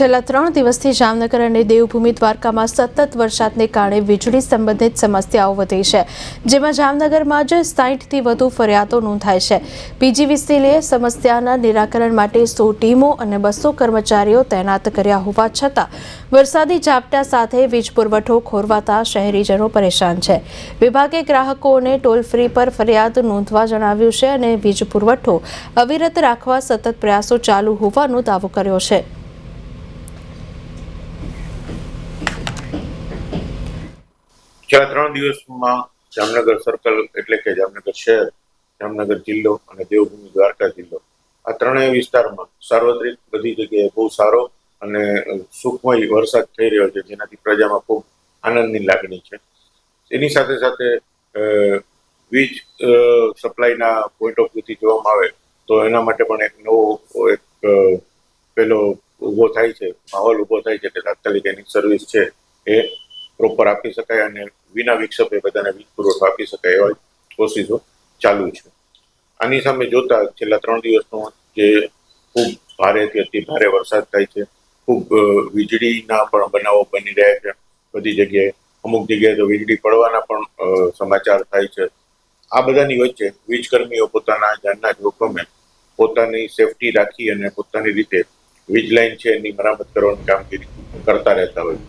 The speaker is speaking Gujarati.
છેલ્લા ત્રણ દિવસથી જામનગર અને દેવભૂમિ દ્વારકામાં સતત વરસાદને કારણે વીજળી સંબંધિત સમસ્યાઓ વધી છે, જેમાં જામનગરમાં જ સાહીઠથી વધુ ફરિયાદો નોંધાય છે. પીજીવીસીએલે સમસ્યાના નિરાકરણ માટે સો ટીમો અને બસો કર્મચારીઓ તૈનાત કર્યા હોવા છતાં, વરસાદી ઝાપટા સાથે વીજ પુરવઠો ખોરવાતા શહેરીજનો પરેશાન છે. વિભાગે ગ્રાહકોને ટોલ ફ્રી પર ફરિયાદ નોંધવા જણાવ્યું છે અને વીજ પુરવઠો અવિરત રાખવા સતત પ્રયાસો ચાલુ હોવાનો દાવો કર્યો છે. છેલ્લા ત્રણ દિવસમાં જામનગર સર્કલ એટલે કે જામનગર શહેર, જામનગર જિલ્લો અને દેવભૂમિ દ્વારકા જિલ્લો. આ ત્રણેય વિસ્તારમાં સાર્વત્રિક બધી જગ્યાએ બહુ સારો અને સુખમય વરસાદ થઈ રહ્યો છે, જેનાથી પ્રજામાં ખૂબ આનંદની લાગણી છે. એની સાથે સાથે વીજ સપ્લાયના પોઈન્ટ ઓફ વ્યૂથી જોવામાં આવે તો એના માટે પણ એક નવો, એક પેલો ઊભો થાય છે, માહોલ ઊભો થાય છે કે તાત્કાલિક એની સર્વિસ છે એ પ્રોપર આપી શકાય અને વિના વિક્ષેપે બધાને વીજ પુરવઠો આપી શકાય એવા કોશિશો ચાલુ છે. આની સામે જોતા છેલ્લા ત્રણ દિવસનો જે ખૂબ ભારેથી અતિ ભારે વરસાદ થાય છે, ખૂબ વીજળીના પણ બનાવો બની રહ્યા છે. બધી જગ્યાએ અમુક જગ્યાએ તો વીજળી પડવાના પણ સમાચાર થાય છે. આ બધાની વચ્ચે વીજકર્મીઓ પોતાના જાનના જોખમે પોતાની સેફટી રાખી અને પોતાની રીતે વીજ લાઈન છે એની મરામત કરવાની કામગીરી કરતા રહેતા હોય છે.